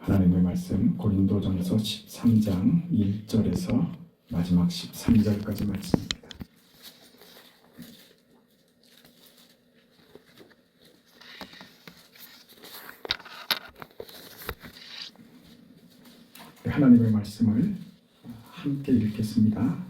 하나님의 말씀 고린도전서 13장 1절에서 마지막 13절까지 말씀입니다. 하나님의 말씀을 함께 읽겠습니다.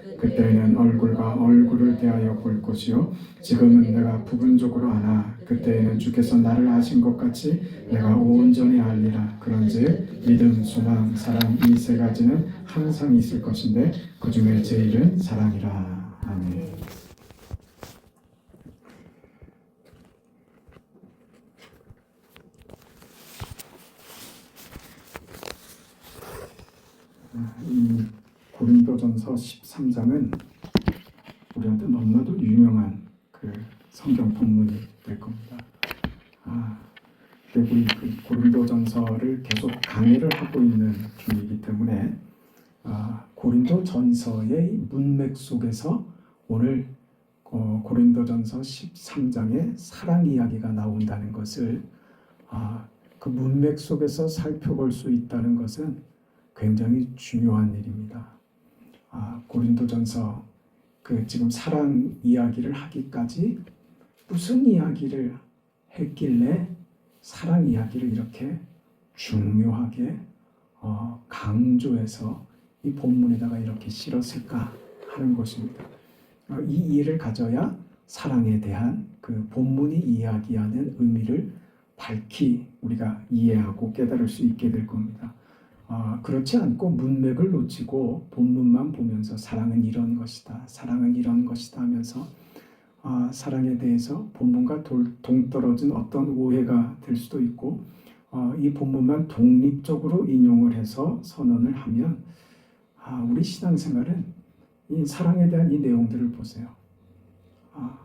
그때는 얼굴과 얼굴을 대하여 볼 것이요. 지금은 내가 부분적으로 아나 그때에는 주께서 나를 아신 것 같이 내가 온전히 알리라. 그런즉 믿음, 소망, 사랑 이 세 가지는 항상 있을 것인데 그 중에 제일은 사랑이라. 아멘. 이 고린도전서 13장은 우리한테 너무나도 유명한 그 성경 본문이 될 겁니다. 아, 우리 그 고린도전서를 계속 강의를 하고 있는 중이기 때문에 아, 고린도전서의 문맥 속에서 오늘 어, 고린도전서 13장의 사랑 이야기가 나온다는 것을 아, 그 문맥 속에서 살펴볼 수 있다는 것은 굉장히 중요한 일입니다. 아, 고린도전서 그 지금 사랑 이야기를 하기까지 무슨 이야기를 했길래 사랑 이야기를 이렇게 중요하게 어, 강조해서 이 본문에다가 이렇게 실었을까 하는 것입니다. 어, 이 이해를 가져야 사랑에 대한 그 본문이 이야기하는 의미를 밝히 우리가 이해하고 깨달을 수 있게 될 겁니다. 아, 그렇지 않고 문맥을 놓치고 본문만 보면서 사랑은 이런 것이다, 사랑은 이런 것이다 하면서 아, 사랑에 대해서 본문과 돌, 동떨어진 어떤 오해가 될 수도 있고 어, 이 본문만 독립적으로 인용을 해서 선언을 하면 아, 우리 신앙생활은 이 사랑에 대한 이 내용들을 보세요. 아,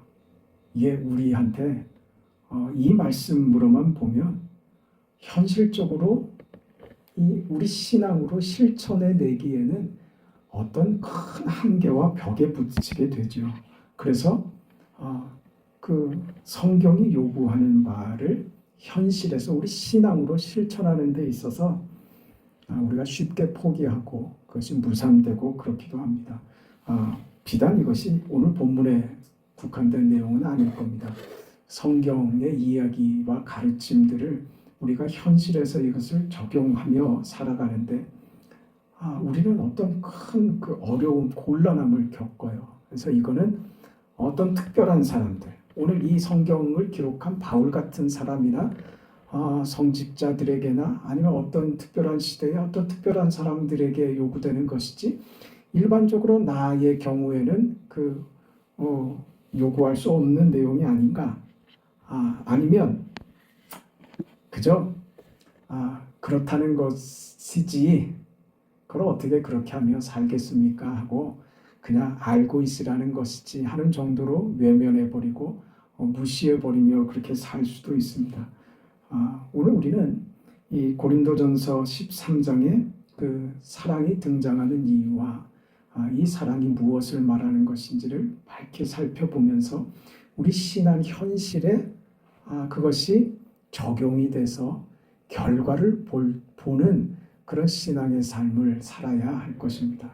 이게 우리한테 어, 이 말씀으로만 보면 현실적으로 이 우리 신앙으로 실천해 내기에는 어떤 큰 한계와 벽에 부딪히게 되죠. 그래서 어, 그 성경이 요구하는 말을 현실에서 우리 신앙으로 실천하는 데 있어서 아, 우리가 쉽게 포기하고 그것이 무산되고 그렇기도 합니다. 아, 비단 이것이 오늘 본문에 국한된 내용은 아닐 겁니다. 성경의 이야기와 가르침들을 우리가 현실에서 이것을 적용하며 살아가는데 아, 우리는 어떤 큰 그 어려움, 곤란함을 겪어요. 그래서 이거는 어떤 특별한 사람들, 오늘 이 성경을 기록한 바울 같은 사람이나 아, 성직자들에게나 아니면 어떤 특별한 시대에 어떤 특별한 사람들에게 요구되는 것이지 일반적으로 나의 경우에는 그 어, 요구할 수 없는 내용이 아닌가? 아, 아니면 그죠? 아, 그렇다는 것이지 그걸 어떻게 그렇게 하며 살겠습니까? 하고 그냥 알고 있으라는 것이지 하는 정도로 외면해 버리고 어, 무시해 버리며 그렇게 살 수도 있습니다. 아, 오늘 우리는 이 고린도전서 13장에 그 사랑이 등장하는 이유와 아, 이 사랑이 무엇을 말하는 것인지를 밝게 살펴보면서 우리 신앙 현실에 아, 그것이 적용이 돼서 결과를 볼, 보는 그런 신앙의 삶을 살아야 할 것입니다.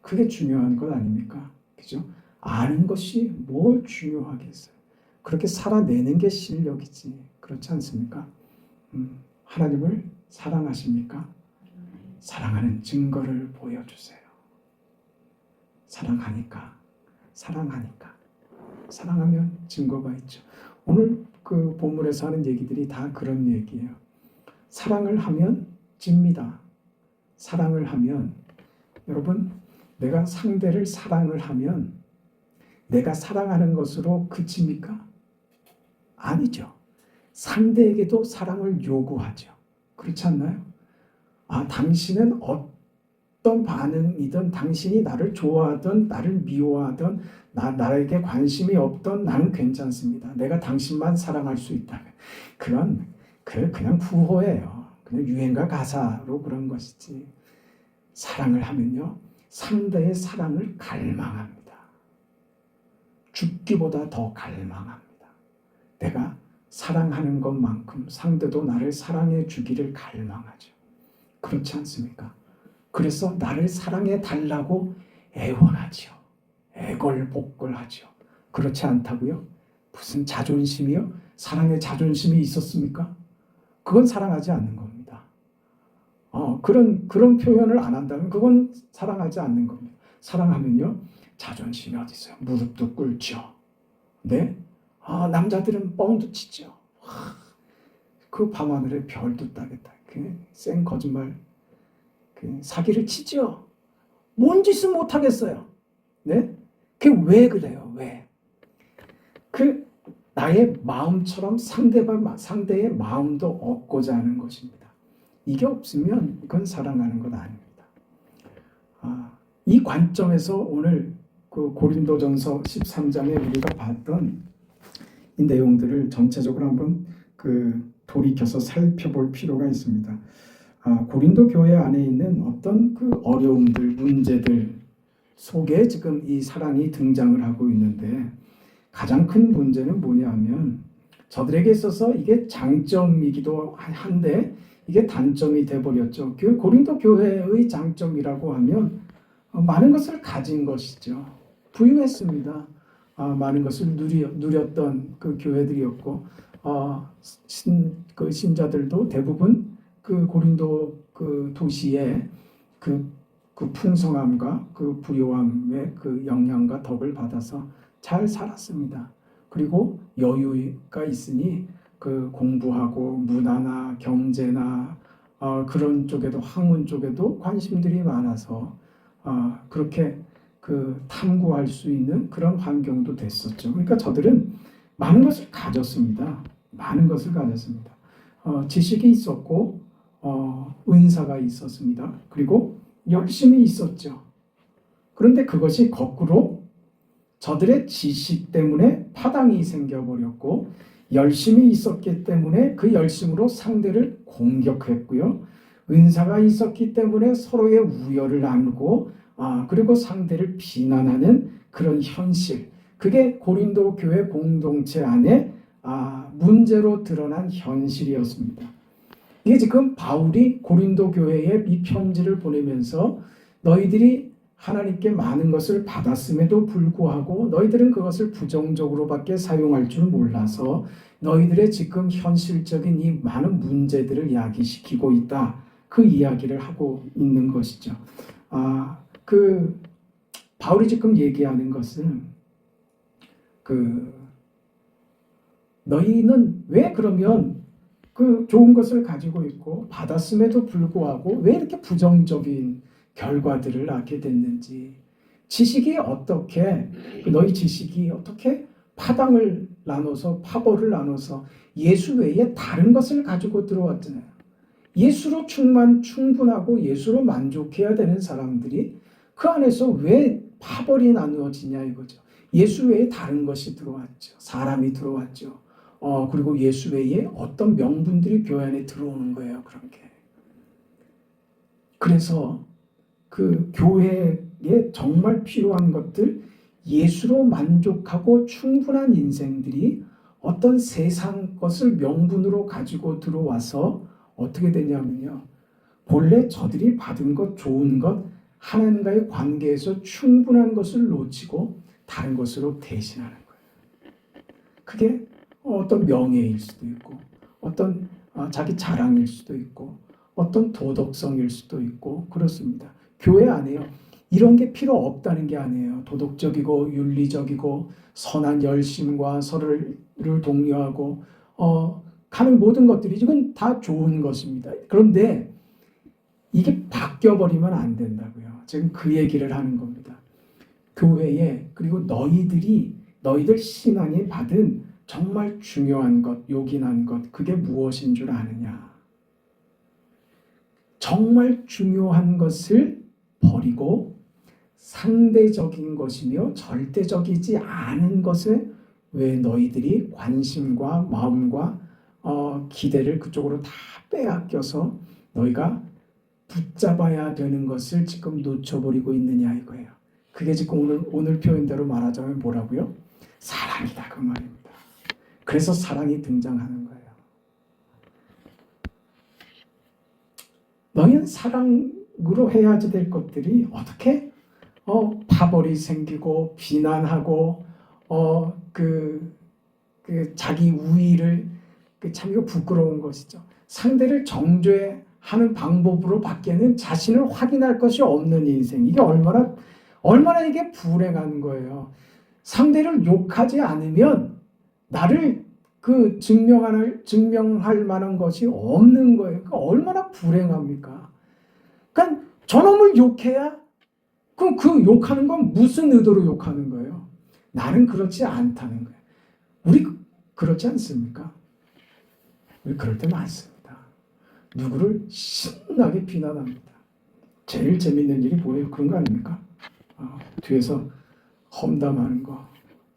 그게 중요한 것 아닙니까? 그죠? 아는 것이 뭘 중요하겠어요? 그렇게 살아내는 게 실력이지. 그렇지 않습니까? 음, 하나님을 사랑하십니까? 사랑하는 증거를 보여주세요. 사랑하니까, 사랑하니까. 사랑하면 증거가 있죠. 오늘 그 본문에서 하는 얘기들이 다 그런 얘기예요. 사랑을 하면 집니다. 사랑을 하면 여러분 내가 상대를 사랑을 하면 내가 사랑하는 것으로 그칩니까? 아니죠. 상대에게도 사랑을 요구하죠. 그렇지 않나요? 아, 당신은 어 떤 반응이든 당신이 나를 좋아하든 나를 미워하든 나, 나에게 관심이 없던 나는 괜찮습니다. 내가 당신만 사랑할 수 있다면. 그건 그 그냥 구호예요. 그냥 유행가 가사로 그런 것이지. 사랑을 하면요. 상대의 사랑을 갈망합니다. 죽기보다 더 갈망합니다. 내가 사랑하는 것만큼 상대도 나를 사랑해 주기를 갈망하죠. 그렇지 않습니까? 그래서 나를 사랑해 달라고 애원하지요. 애걸복걸하죠. 그렇지 않다고요? 무슨 자존심이요? 사랑의 자존심이 있었습니까? 그건 사랑하지 않는 겁니다. 어, 그런 그런 표현을 안 한다면 그건 사랑하지 않는 겁니다. 사랑하면요 자존심이 어디 있어요? 무릎도 꿇죠. 네? 아 남자들은 뻥도 치죠. 그 밤하늘에 별도 따겠다. 그쌩 거짓말, 그 사기를 치죠. 뭔 짓을 못 하겠어요. 네? 그게 왜 그래요? 왜? 그 나의 마음처럼 상대방 상대의 마음도 얻고자 하는 것입니다. 이게 없으면 이건 사랑하는 것 아닙니다. 아, 이 관점에서 오늘 그 고린도전서 13장에 우리가 봤던 이 내용들을 전체적으로 한번 그 돌이켜서 살펴볼 필요가 있습니다. 아, 고린도 교회 안에 있는 어떤 그 어려움들, 문제들 속에 지금 이 사랑이 등장을 하고 있는데 가장 큰 문제는 뭐냐면 저들에게 있어서 이게 장점이기도 한데 이게 단점이 돼버렸죠. 그 고린도 교회의 장점이라고 하면 많은 것을 가진 것이죠. 부유했습니다. 아, 많은 것을 누렸던 그 교회들이었고 어, 신, 그 신자들도 대부분 그 고린도 그 도시에 그, 그 풍성함과 그 부요함의 그 영향과 덕을 받아서 잘 살았습니다. 그리고 여유가 있으니 그 공부하고 문화나 경제나 어, 그런 쪽에도 학문 쪽에도 관심들이 많아서 어, 그렇게 그 탐구할 수 있는 그런 환경도 됐었죠. 그러니까 저들은 많은 것을 가졌습니다. 많은 것을 가졌습니다. 어, 지식이 있었고 어, 은사가 있었습니다. 그리고 열심히 있었죠. 그런데 그것이 거꾸로 저들의 지식 때문에 파당이 생겨버렸고 열심히 있었기 때문에 그 열심으로 상대를 공격했고요. 은사가 있었기 때문에 서로의 우열을 나누고 아, 그리고 상대를 비난하는 그런 현실. 그게 고린도 교회 공동체 안에 아, 문제로 드러난 현실이었습니다. 이게 지금 바울이 고린도 교회에 이 편지를 보내면서 너희들이 하나님께 많은 것을 받았음에도 불구하고 너희들은 그것을 부정적으로밖에 사용할 줄 몰라서 너희들의 지금 현실적인 이 많은 문제들을 야기시키고 있다. 그 이야기를 하고 있는 것이죠. 아, 그 바울이 지금 얘기하는 것은 그 너희는 왜 그러면 그 좋은 것을 가지고 있고 받았음에도 불구하고 왜 이렇게 부정적인 결과들을 낳게 됐는지 지식이 어떻게 그 너희 지식이 어떻게 파당을 나눠서 파벌을 나눠서 예수 외에 다른 것을 가지고 들어왔잖아요. 예수로 충만 충분하고 예수로 만족해야 되는 사람들이 그 안에서 왜 파벌이 나누어지냐 이거죠. 예수 외에 다른 것이 들어왔죠. 사람이 들어왔죠. 어, 그리고 예수 외에 어떤 명분들이 교회 안에 들어오는 거예요. 그런 게. 그래서 그 교회에 정말 필요한 것들 예수로 만족하고 충분한 인생들이 어떤 세상 것을 명분으로 가지고 들어와서 어떻게 되냐면요. 본래 저들이 받은 것, 좋은 것, 하나님과의 관계에서 충분한 것을 놓치고 다른 것으로 대신하는 거예요. 그게 어떤 명예일 수도 있고, 어떤 아, 자기 자랑일 수도 있고, 어떤 도덕성일 수도 있고, 그렇습니다. 교회 안에요. 이런 게 필요 없다는 게 아니에요. 도덕적이고 윤리적이고 선한 열심과 서로를 독려하고 어, 하는 모든 것들이 이건 다 좋은 것입니다. 그런데 이게 바뀌어 버리면 안 된다고요. 지금 그 얘기를 하는 겁니다. 교회에 그리고 너희들이 너희들 신앙이 받은 정말 중요한 것, 요긴한 것, 그게 무엇인 줄 아느냐? 정말 중요한 것을 버리고 상대적인 것이며 절대적이지 않은 것에 왜 너희들이 관심과 마음과 어, 기대를 그쪽으로 다 빼앗겨서 너희가 붙잡아야 되는 것을 지금 놓쳐버리고 있느냐 이거예요. 그게 지금 오늘 오늘 표현대로 말하자면 뭐라고요? 사랑이다 그 말입니다. 그래서 사랑이 등장하는 거예요. 너희는 사랑으로 해야지 될 것들이 어떻게 어 파벌이 생기고 비난하고 어 그 그 자기 우위를 그 참 이거 부끄러운 것이죠. 상대를 정죄하는 방법으로 밖에는 자신을 확인할 것이 없는 인생. 이게 얼마나 얼마나 이게 불행한 거예요. 상대를 욕하지 않으면 나를 그 증명할 증명할 만한 것이 없는 거예요. 그러니까 얼마나 불행합니까? 그러니까 저놈을 욕해야 그럼 그 욕하는 건 무슨 의도로 욕하는 거예요? 나는 그렇지 않다는 거예요. 우리 그렇지 않습니까? 우리 그럴 때 많습니다. 누구를 신나게 비난합니다. 제일 재밌는 일이 뭐예요? 그런 거 아닙니까? 어, 뒤에서 험담하는 거,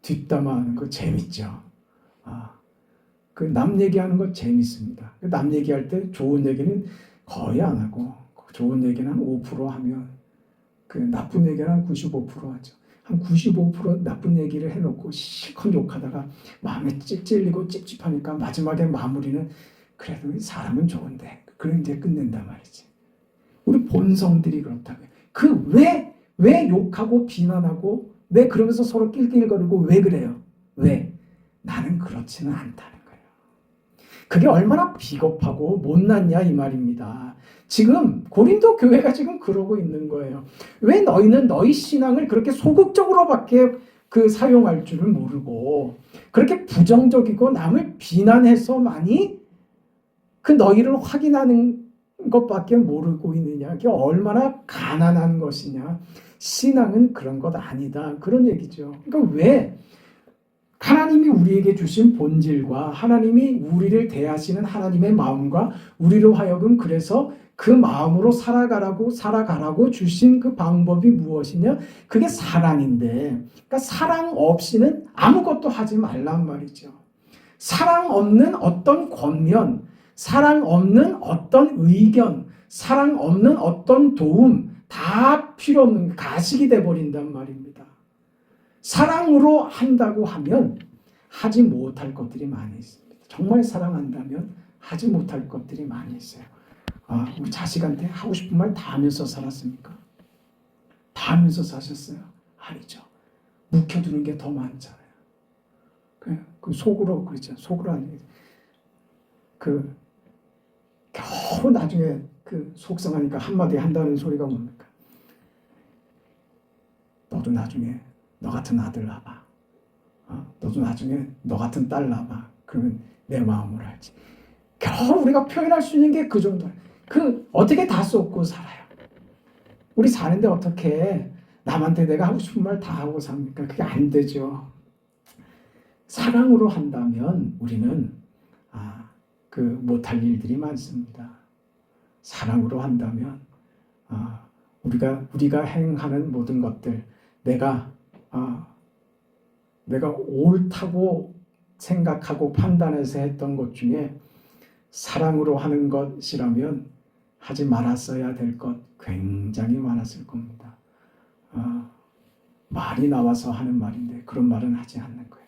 뒷담화하는 거 재밌죠. 아, 그 남 얘기하는 거 재밌습니다. 그남 얘기할 때 좋은 얘기는 거의 안 하고 좋은 얘기는 한 5% 하면 그 나쁜 얘기는 한 95% 하죠. 한 95% 나쁜 얘기를 해놓고 실컷 욕하다가 마음에 찔찔리고 찝찝하니까 마지막에 마무리는 그래도 사람은 좋은데 그런 이제 끝낸단 말이지. 우리 본성들이 그렇다고요. 그 왜 왜 욕하고 비난하고 왜 그러면서 서로 낄낄거리고 왜 그래요? 왜? 나는 그렇지는 않다는 거예요. 그게 얼마나 비겁하고 못났냐 이 말입니다. 지금 고린도 교회가 지금 그러고 있는 거예요. 왜 너희는 너희 신앙을 그렇게 소극적으로밖에 그 사용할 줄을 모르고 그렇게 부정적이고 남을 비난해서 많이 그 너희를 확인하는 것밖에 모르고 있느냐. 그게 얼마나 가난한 것이냐. 신앙은 그런 것 아니다. 그런 얘기죠. 그러니까 왜 하나님이 우리에게 주신 본질과 하나님이 우리를 대하시는 하나님의 마음과 우리로 하여금 그래서 그 마음으로 살아가라고 살아가라고 주신 그 방법이 무엇이냐? 그게 사랑인데, 그러니까 사랑 없이는 아무것도 하지 말란 말이죠. 사랑 없는 어떤 권면, 사랑 없는 어떤 의견, 사랑 없는 어떤 도움 다 필요 없는 가식이 돼 버린단 말입니다. 사랑으로 한다고 하면 하지 못할 것들이 많이 있습니다. 정말 사랑한다면 하지 못할 것들이 많이 있어요. 아, 우리 자식한테 하고 싶은 말 다 하면서 살았습니까? 다 하면서 사셨어요? 아니죠. 묵혀두는 게 더 많잖아요. 그, 그 속으로 그렇죠. 속으로 아니 그 겨우 나중에 그 속상하니까 한마디 한다는 소리가 뭡니까? 너도 나중에 너 같은 아들 낳아. 어? 너도 나중에 너 같은 딸 낳아. 그러면 내 마음을 알지. 겨우 우리가 표현할 수 있는 게 그 정도야. 그 어떻게 다 쏟고 살아요? 우리 사는데 어떻게 남한테 내가 하고 싶은 말 다 하고 삽니까? 그게 안 되죠. 사랑으로 한다면 우리는 아, 그 못할 일들이 많습니다. 사랑으로 한다면 아, 우리가 우리가 행하는 모든 것들 내가 아, 내가 옳다고 생각하고 판단해서 했던 것 중에 사랑으로 하는 것이라면 하지 말았어야 될 것 굉장히 많았을 겁니다. 아, 말이 나와서 하는 말인데 그런 말은 하지 않는 거예요.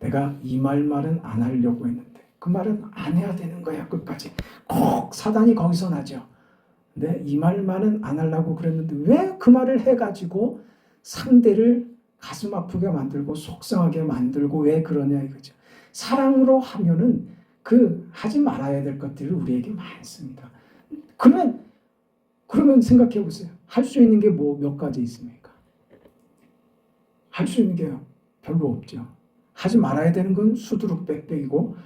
내가 이 말 말은 안 하려고 했는데 그 말은 안 해야 되는 거야 끝까지. 꼭 사단이 거기서 나죠. 근데 이 말만은 안 하려고 그랬는데 왜 그 말을 해가지고 상대를 가슴 아프게 만들고 속상하게 만들고 왜 그러냐 이거죠. 사랑으로 하면은 그 하지 말아야 될 것들이 우리에게 많습니다. 그러면 그러면 생각해 보세요. 할 수 있는 게 뭐 몇 가지 있습니까? 할 수 있는 게 별로 없죠. 하지 말아야 되는 건 수두룩 빽빽이고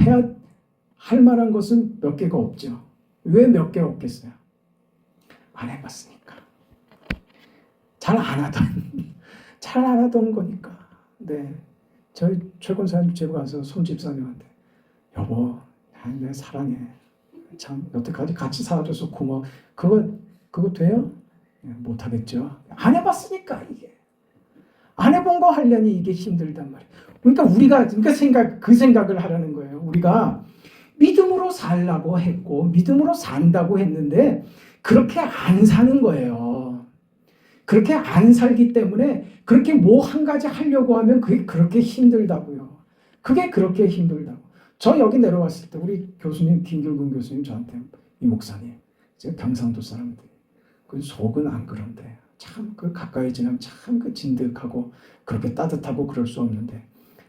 해야 할 만한 것은 몇 개가 없죠. 왜 몇 개 없겠어요? 안 해봤으니까. 잘 안 하던, 잘안 하던 거니까. 네. 저희 최권사님 집에 가서 손집사님한테 여보, 아, 내 사랑해. 참 여태까지 같이 살아줘서 고마워. 그거 그거 돼요? 예, 못하겠죠. 안 해봤으니까 이게 안 해본 거 하려니 이게 힘들단 말이에요. 그러니까 우리가 그러니까 생각 그 생각을 하라는 거예요. 우리가 믿음으로 살라고 했고 믿음으로 산다고 했는데 그렇게 안 사는 거예요. 그렇게 안 살기 때문에 그렇게 뭐 한 가지 하려고 하면 그게 그렇게 힘들다고요. 그게 그렇게 힘들다고. 저 여기 내려왔을 때 우리 교수님 김길근 교수님 저한테 이 목사님 제가 경상도 사람들 그 속은 안 그런데 참 그 가까이 지나면 참 그 진득하고 그렇게 따뜻하고 그럴 수 없는데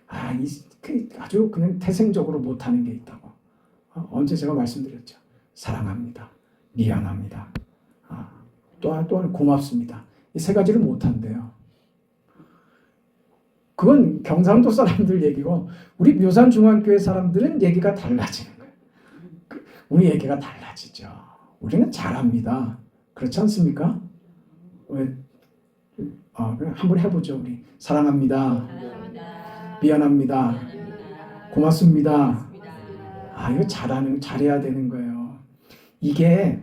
아이 그 아주 그냥 태생적으로 못하는 게 있다고. 어, 언제 제가 말씀드렸죠? 사랑합니다. 미안합니다. 아, 또한 고맙습니다. 이 세 가지를 못한대요 그건 경상도 사람들 얘기고 우리 묘산 중앙교회 사람들은 얘기가 달라지는 거예요. 그, 우리 얘기가 달라지죠. 우리는 잘합니다. 그렇지 않습니까? 왜? 아, 그래, 한번 해보죠. 우리 사랑합니다. 미안합니다. 고맙습니다. 아, 이거 잘하는 잘해야 되는 거예요. 이게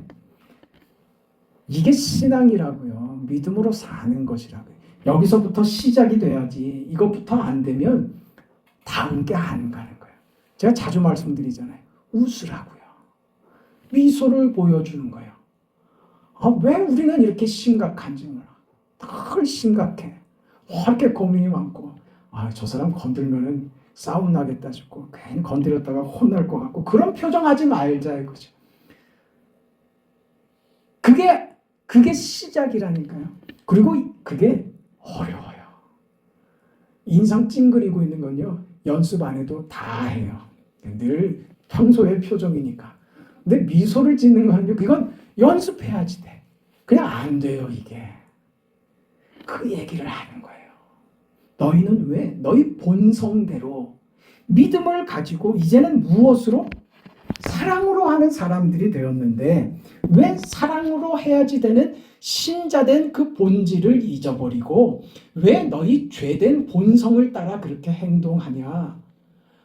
이게 신앙이라고요. 믿음으로 사는 것이라고요. 여기서부터 시작이 돼야지 이것부터 안 되면 다음 게 안 가는 거예요. 제가 자주 말씀드리잖아요. 웃으라고요. 미소를 보여주는 거예요. 아, 왜 우리는 이렇게 심각한지 몰라. 늘 심각해. 이렇게 고민이 많고 아, 저 사람 건들면은 싸움 나겠다 싶고 괜히 건드렸다가 혼날 것 같고 그런 표정 하지 말자 이거죠. 그게 그게 시작이라니까요. 그리고 그게 어려워요. 인상 찡그리고 있는 건요, 연습 안 해도 다 해요. 늘 평소의 표정이니까. 근데 미소를 짓는 거는요, 그건 연습해야지 돼. 그냥 안 돼요, 이게. 그 얘기를 하는 거예요. 너희는 왜? 너희 본성대로 믿음을 가지고 이제는 무엇으로? 사랑으로 하는 사람들이 되었는데, 왜 사랑으로 해야지 되는 신자된 그 본질을 잊어버리고 왜 너희 죄된 본성을 따라 그렇게 행동하냐?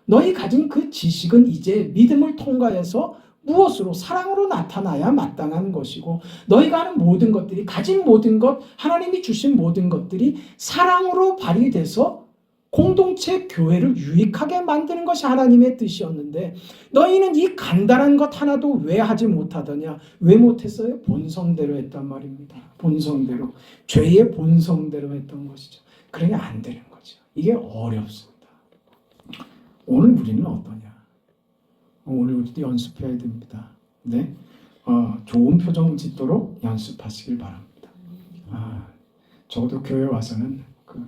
너희 가진 그 지식은 이제 믿음을 통과해서 무엇으로 사랑으로 나타나야 마땅한 것이고 너희가 하는 모든 것들이 가진 모든 것 하나님이 주신 모든 것들이 사랑으로 발휘돼서 공동체 교회를 유익하게 만드는 것이 하나님의 뜻이었는데 너희는 이 간단한 것 하나도 왜 하지 못하더냐? 왜 못했어요? 본성대로 했단 말입니다. 본성대로 죄의 본성대로 했던 것이죠. 그러니 안 되는 거죠. 이게 어렵습니다. 오늘 우리는 어떠냐? 오늘 우리도 연습해야 됩니다. 네, 어, 좋은 표정 짓도록 연습하시길 바랍니다. 아, 적어도 교회 와서는 그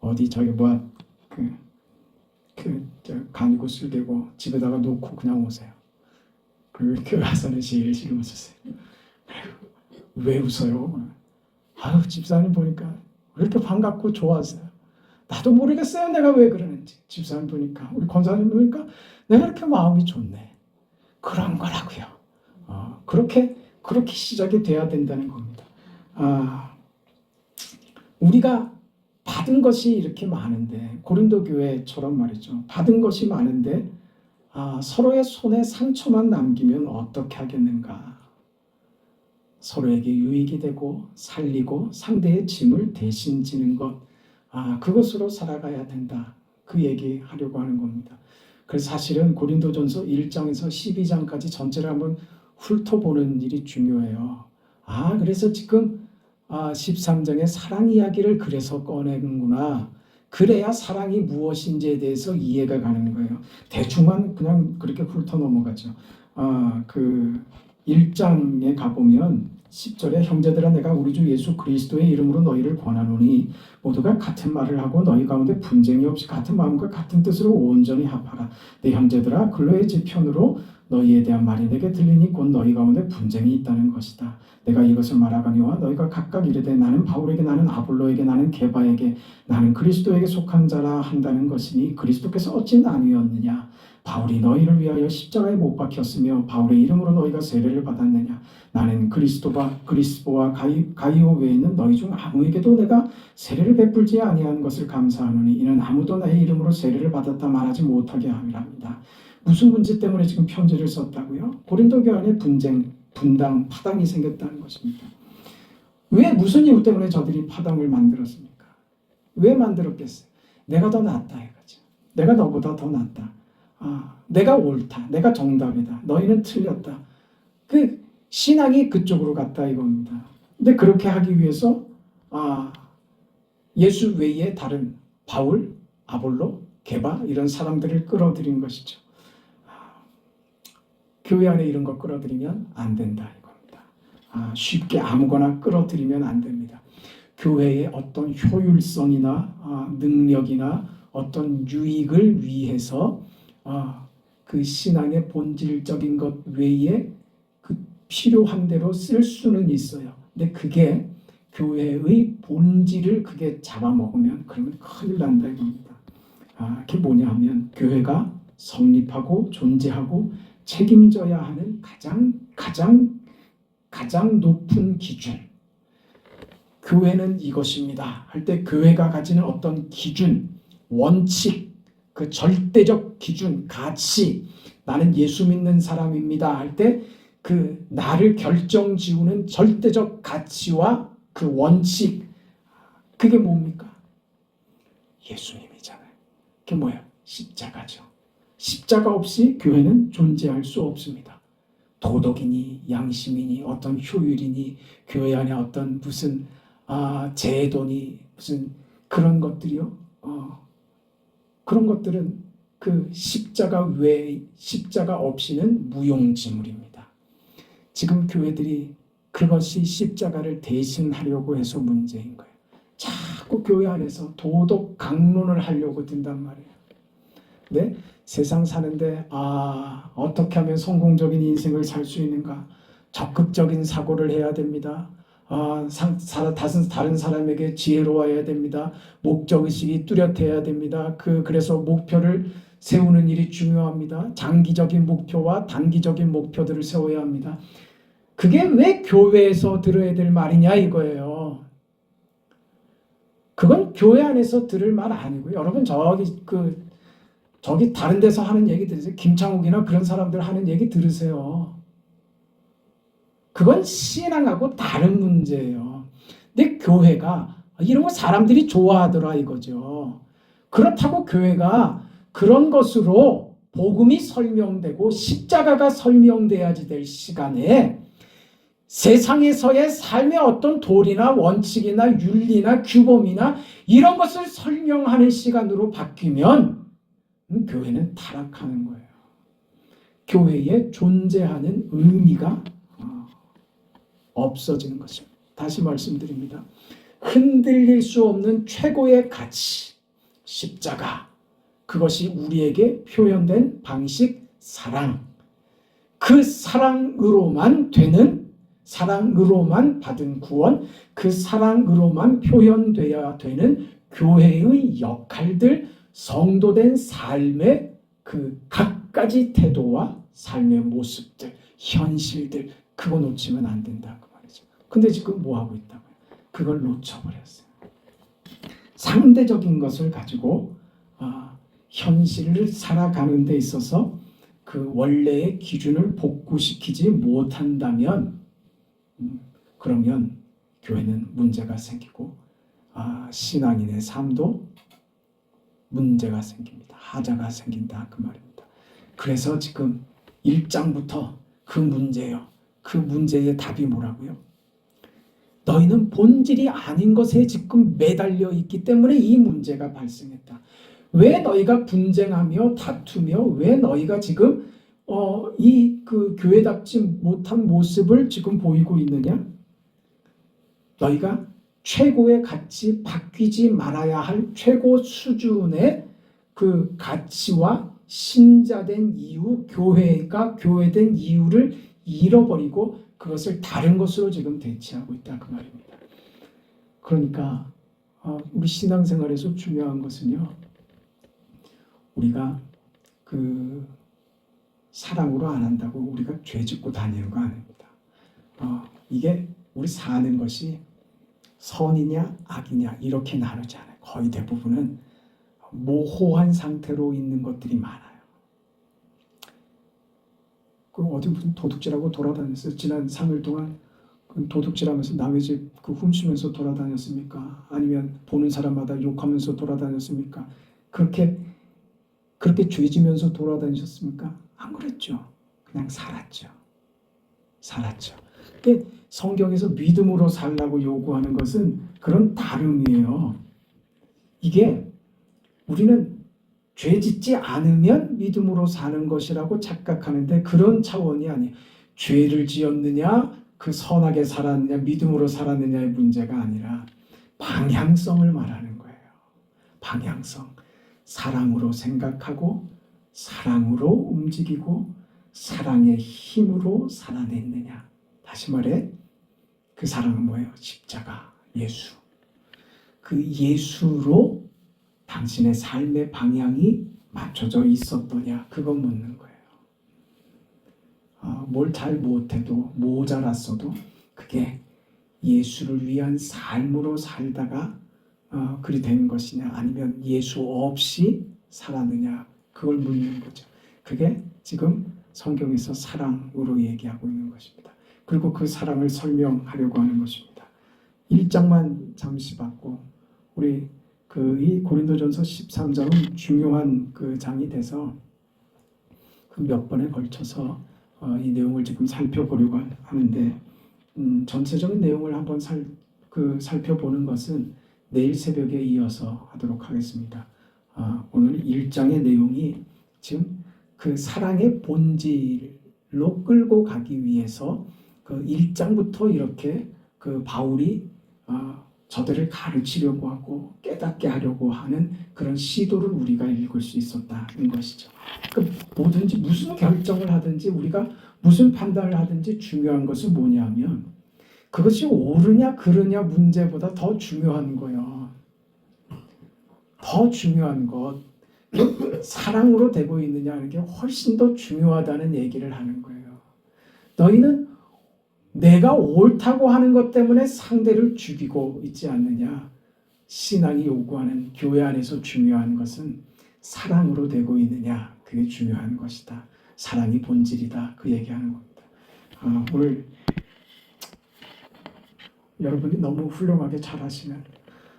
어디 저기 뭐야 그 그 간이고 쓸개고 집에다가 놓고 그냥 오세요. 그리고 교회 와서는 실실 웃으세요. 왜 웃어요? 아유 집사님 보니까 왜 이렇게 반갑고 좋아하세요? 나도 모르겠어요. 내가 왜 그러는지. 집사님 보니까 우리 권사님 보니까 내가 이렇게 마음이 좋네. 그런 거라고요. 어, 그렇게 그렇게 시작이 돼야 된다는 겁니다. 아, 우리가 받은 것이 이렇게 많은데 고린도 교회처럼 말이죠. 받은 것이 많은데 아, 서로의 손에 상처만 남기면 어떻게 하겠는가? 서로에게 유익이 되고 살리고 상대의 짐을 대신 지는 것, 아, 그것으로 살아가야 된다. 그 얘기 하려고 하는 겁니다. 그래서 사실은 고린도전서 1장에서 12장까지 전체를 한번 훑어보는 일이 중요해요. 아, 그래서 지금 아, 13장의 사랑 이야기를 그래서 꺼내는구나. 그래야 사랑이 무엇인지에 대해서 이해가 가는 거예요. 대충만 그냥 그렇게 훑어 넘어가죠. 아, 그 1장에 가보면 10절에 형제들아 내가 우리 주 예수 그리스도의 이름으로 너희를 권하노니 모두가 같은 말을 하고 너희 가운데 분쟁이 없이 같은 마음과 같은 뜻으로 온전히 합하라. 내 형제들아 근로의 지편으로 너희에 대한 말이 내게 들리니 곧 너희 가운데 분쟁이 있다는 것이다. 내가 이것을 말하거니와 너희가 각각 이르되 나는 바울에게 나는 아볼로에게 나는 게바에게 나는 그리스도에게 속한 자라 한다는 것이니 그리스도께서 어찌 나뉘었느냐 바울이 너희를 위하여 십자가에 못 박혔으며 바울의 이름으로 너희가 세례를 받았느냐 나는 그리스도와 그리스도와 가이, 가이오 외에는 너희 중 아무에게도 내가 세례를 베풀지 아니한 것을 감사하노니 이는 아무도 나의 이름으로 세례를 받았다 말하지 못하게 함이랍니다. 무슨 문제 때문에 지금 편지를 썼다고요? 고린도 교안에 분쟁, 분당, 파당이 생겼다는 것입니다. 왜 무슨 이유 때문에 저들이 파당을 만들었습니까? 왜 만들었겠어요? 내가 더 낫다 이거죠. 내가 너보다 더 낫다. 아, 내가 옳다. 내가 정답이다. 너희는 틀렸다. 그 신앙이 그쪽으로 갔다 이겁니다. 근데 그렇게 하기 위해서 아, 예수 외에 다른 바울, 아볼로, 게바 이런 사람들을 끌어들인 것이죠. 아, 교회 안에 이런 거 끌어들이면 안 된다 이겁니다. 아, 쉽게 아무거나 끌어들이면 안 됩니다. 교회의 어떤 효율성이나 아, 능력이나 어떤 유익을 위해서 아, 그 신앙의 본질적인 것 외에 그 필요한 대로 쓸 수는 있어요. 근데 그게 교회의 본질을 그게 잡아먹으면 그러면 큰일 난다 이겁니다. 아, 그게 뭐냐 하면 교회가 성립하고 존재하고 책임져야 하는 가장 가장 가장 높은 기준. 교회는 이것입니다. 할 때 교회가 가지는 어떤 기준, 원칙, 그 절대적 기준, 가치. 나는 예수 믿는 사람입니다. 할 때 그 나를 결정 지우는 절대적 가치와 그 원칙. 그게 뭡니까? 예수님이잖아요. 그게 뭐야? 십자가죠. 십자가 없이 교회는 존재할 수 없습니다. 도덕이니 양심이니 어떤 효율이니 교회 안에 어떤 무슨 아, 제도니 무슨 그런 것들이요. 어, 그런 것들은 그 십자가 외 십자가 없이는 무용지물입니다. 지금 교회들이 그것이 십자가를 대신하려고 해서 문제인 거예요. 자꾸 교회 안에서 도덕 강론을 하려고 든단 말이에요. 네? 세상 사는데 아 어떻게 하면 성공적인 인생을 살 수 있는가? 적극적인 사고를 해야 됩니다. 아, 상, 사, 다른, 다른 사람에게 지혜로워야 됩니다. 목적 의식이 뚜렷해야 됩니다. 그 그래서 목표를 세우는 일이 중요합니다. 장기적인 목표와 단기적인 목표들을 세워야 합니다. 그게 왜 교회에서 들어야 될 말이냐 이거예요. 그건 교회 안에서 들을 말 아니고요. 여러분 저기 그 저기 다른 데서 하는 얘기 들으세요. 김창욱이나 그런 사람들 하는 얘기 들으세요. 그건 신앙하고 다른 문제예요. 근데 교회가 이런 거 사람들이 좋아하더라 이거죠. 그렇다고 교회가 그런 것으로 복음이 설명되고 십자가가 설명돼야지 될 시간에 세상에서의 삶의 어떤 도리나 원칙이나 윤리나 규범이나 이런 것을 설명하는 시간으로 바뀌면 음, 교회는 타락하는 거예요. 교회에 존재하는 의미가 어, 없어지는 것입니다. 다시 말씀드립니다. 흔들릴 수 없는 최고의 가치, 십자가. 그것이 우리에게 표현된 방식, 사랑. 그 사랑으로만 되는, 사랑으로만 받은 구원, 그 사랑으로만 표현되어야 되는 교회의 역할들, 성도된 삶의 그 각가지 태도와 삶의 모습들, 현실들, 그거 놓치면 안 된다 그 말이죠. 근데 지금 뭐 하고 있다고요? 그걸 놓쳐버렸어요. 상대적인 것을 가지고 아, 현실을 살아가는 데 있어서 그 원래의 기준을 복구시키지 못한다면 음, 그러면 교회는 문제가 생기고 아, 신앙인의 삶도 문제가 생깁니다. 하자가 생긴다 그 말입니다. 그래서 지금 1장부터 그 문제요. 그 문제의 답이 뭐라고요? 너희는 본질이 아닌 것에 지금 매달려 있기 때문에 이 문제가 발생했다. 왜 너희가 분쟁하며 다투며 왜 너희가 지금 어, 이 그 교회답지 못한 모습을 지금 보이고 있느냐? 너희가 최고의 가치 바뀌지 말아야 할 최고 수준의 그 가치와 신자된 이유, 교회가 교회된 이유를 잃어버리고 그것을 다른 것으로 지금 대체하고 있다 그 말입니다. 그러니까 어, 우리 신앙생활에서 중요한 것은요. 우리가 그 사랑으로 안 한다고 우리가 죄 짓고 다니는 거 아닙니다. 어, 이게 우리 사는 것이 선이냐 악이냐 이렇게 나누지 않아요. 거의 대부분은 모호한 상태로 있는 것들이 많아요. 그 어디 무슨 도둑질하고 돌아다녔어요. 지난 3일 동안 그 도둑질하면서 남의 집 그 훔치면서 돌아다녔습니까? 아니면 보는 사람마다 욕하면서 돌아다녔습니까? 그렇게 그렇게 죄지면서 돌아다니셨습니까? 안 그랬죠. 그냥 살았죠. 살았죠. 그 성경에서 믿음으로 살라고 요구하는 것은 그런 다름이에요. 이게 우리는 죄 짓지 않으면 믿음으로 사는 것이라고 착각하는데 그런 차원이 아니에요. 죄를 지었느냐, 그 선하게 살았느냐, 믿음으로 살았느냐의 문제가 아니라 방향성을 말하는 거예요. 방향성. 사랑으로 생각하고, 사랑으로 움직이고, 사랑의 힘으로 살아냈느냐. 다시 말해, 그 사랑은 뭐예요? 십자가, 예수. 그 예수로 당신의 삶의 방향이 맞춰져 있었더냐? 그거 묻는 거예요. 어, 뭘잘 못해도 모자랐어도 그게 예수를 위한 삶으로 살다가 어, 그리 된 것이냐 아니면 예수 없이 살았느냐 그걸 묻는 거죠. 그게 지금 성경에서 사랑으로 얘기하고 있는 것입니다. 그리고 그 사랑을 설명하려고 하는 것입니다. 1장만 잠시 받고 우리 그 이 고린도전서 13장은 중요한 그 장이 돼서 그 몇 번에 걸쳐서 어, 이 내용을 지금 살펴보려고 하는데 음, 전체적인 내용을 한번 살, 그 살펴보는 것은 내일 새벽에 이어서 하도록 하겠습니다. 아, 오늘 1장의 내용이 지금 그 사랑의 본질로 끌고 가기 위해서 그 1장부터 이렇게 그 바울이 아, 저들을 가르치려고 하고 깨닫게 하려고 하는 그런 시도를 우리가 읽을 수 있었다는 것이죠. 그 뭐든지 무슨 결정을 하든지 우리가 무슨 판단을 하든지 중요한 것은 뭐냐면 그것이 옳으냐 그르냐 문제보다 더 중요한 거예요. 더 중요한 것 사랑으로 되고 있느냐 하는 게 훨씬 더 중요하다는 얘기를 하는 거예요. 너희는 내가 옳다고 하는 것 때문에 상대를 죽이고 있지 않느냐. 신앙이 요구하는 교회 안에서 중요한 것은 사랑으로 되고 있느냐. 그게 중요한 것이다. 사랑이 본질이다. 그 얘기하는 겁니다. 아, 오늘 여러분이 너무 훌륭하게 잘하시는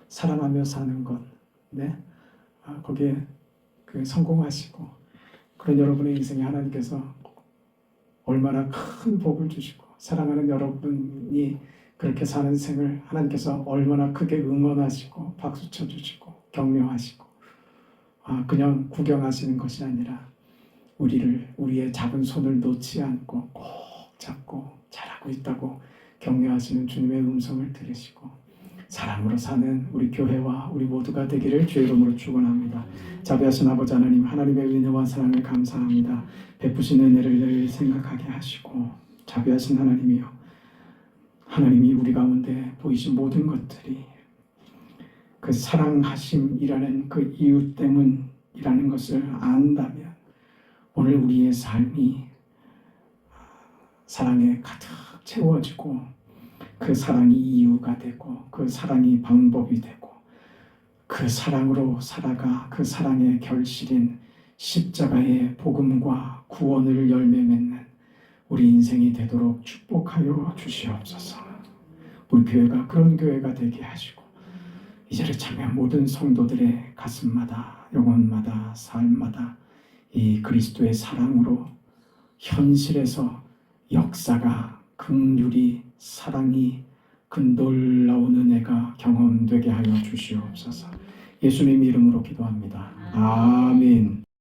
사랑하며 사는 것, 네, 아, 거기에 그 성공하시고 그런 여러분의 인생에 하나님께서 얼마나 큰 복을 주시고 사랑하는 여러분이 그렇게 사는 생을 하나님께서 얼마나 크게 응원하시고 박수 쳐주시고 격려하시고 아, 그냥 구경하시는 것이 아니라 우리를 우리의 작은 손을 놓지 않고 꼭 잡고 잘하고 있다고 격려하시는 주님의 음성을 들으시고 사랑으로 사는 우리 교회와 우리 모두가 되기를 주의 이름으로 축원합니다. 자비하신 아버지 하나님 하나님의 은혜와 사랑을 감사합니다. 베푸신 은혜를 늘 생각하게 하시고 자비하신 하나님이요 하나님이 우리 가운데 보이신 모든 것들이 그 사랑하심이라는 그 이유 때문이라는 것을 안다면 오늘 우리의 삶이 사랑에 가득 채워지고 그 사랑이 이유가 되고 그 사랑이 방법이 되고 그 사랑으로 살아가 그 사랑의 결실인 십자가의 복음과 구원을 열매 맺는 우리 인생이 되도록 축복하여 주시옵소서. 우리 교회가 그런 교회가 되게 하시고 이 자리에 참여한 모든 성도들의 가슴마다 영혼마다 삶마다 이 그리스도의 사랑으로 현실에서 역사가 극률이 사랑이 그 놀라운 은혜가 경험되게 하여 주시옵소서. 예수님 이름으로 기도합니다. 아멘.